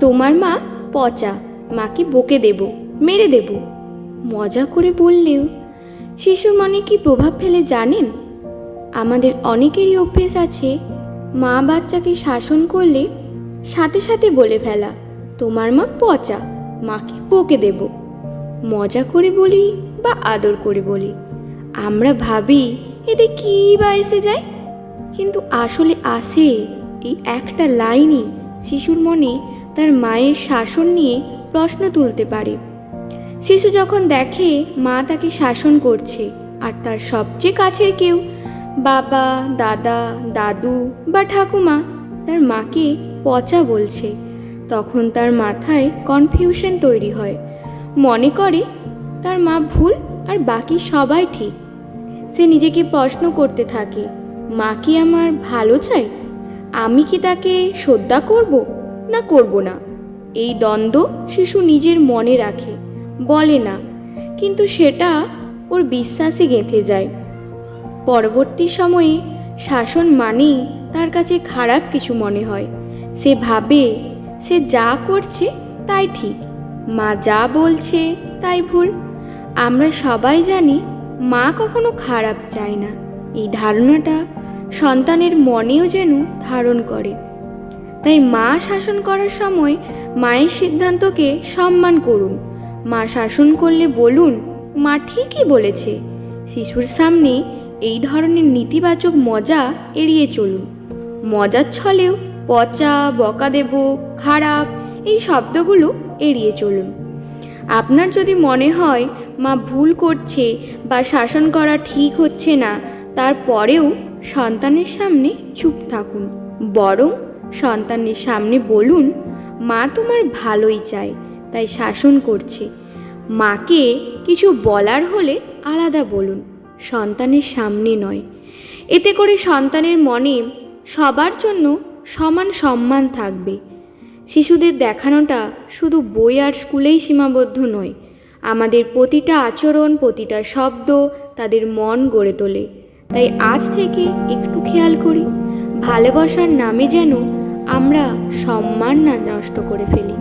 তোমার মা পচা, মাকে বকে দেব, মেরে দেব। মজা করে বললেও, শিশুর মনে কি প্রভাব ফেলে জানেন? আমাদের অনেকেরই অভ্যেস আছে, মা বাচ্চাকে শাসন করলে সাথে সাথে বলে ফেলা, তোমার মা পচা, মাকে বকে দেব। মজা করে বলি বা আদর করে বলি, আমরা ভাবি এতে কী বা এসে যায়? কিন্তু আসলে আসে এই একটা লাইনই শিশুর মনে তার মায়ের শাসন নিয়ে প্রশ্ন তুলতে পারে। শিশু যখন দেখে, মা তাকে শাসন করছে, আর তার সবচেয়ে কাছের কেউ, বাবা, দাদা, দাদু বা ঠাকুমা, তার মাকে পচা বলছে। তখন তার মাথায় কনফিউশন তৈরি হয়। মনে করে, তার মা ভুল আর বাকি সবাই ঠিক। সে নিজেকে প্রশ্ন করতে থাকে, মা কি আমার ভালো চাই আমি কি তাকে শ্রদ্ধা করব? না করব না। এই দ্বন্দ্ব শিশু নিজের মনে রাখে, বলে না, কিন্তু সেটা ওর বিশ্বাসে গেঁথে যায়। পরবর্তী সময়ে শাসন মানেই তার কাছে খারাপ কিছু মনে হয়। সে ভাবে, সে যা করছে তাই ঠিক, মা যা বলছে তাই ভুল। আমরা সবাই জানি মা কখনো খারাপ চায় না। এই ধারণাটা সন্তানের মনেও যেন ধারণ করে। তাই মা শাসন করার সময় মায়ের সিদ্ধান্তকে সম্মান করুন। মা শাসন করলে বলুন, মা ঠিকই বলেছে। শিশুর সামনে এই ধরনের নেতিবাচক মজা এড়িয়ে চলুন। মজার ছলেও পচা, বকা দেব, খারাপ এই শব্দগুলো এড়িয়ে চলুন। আপনার যদি মনে হয় মা ভুল করছে বা শাসন করা ঠিক হচ্ছে না, তারপরেও সন্তানের সামনে চুপ থাকুন। বরং সন্তানের সামনে বলুন, মা তোমার ভালোই চায়, তাই শাসন করছে। মাকে কিছু বলার হলে আলাদা বলুন, সন্তানের সামনে নয়। এতে করে সন্তানের মনে সবার জন্য সমান সম্মান থাকবে। শিশুদের দেখানোটা শুধু বই আর স্কুলেই সীমাবদ্ধ নয়, আমাদের প্রতিটা আচরণ, প্রতিটা শব্দ তাদের মন গড়ে তোলে। তাই আজ থেকে একটু খেয়াল করি, ভালোবাসার নামে যেন আমরা সম্মান না নষ্ট করে ফেলি।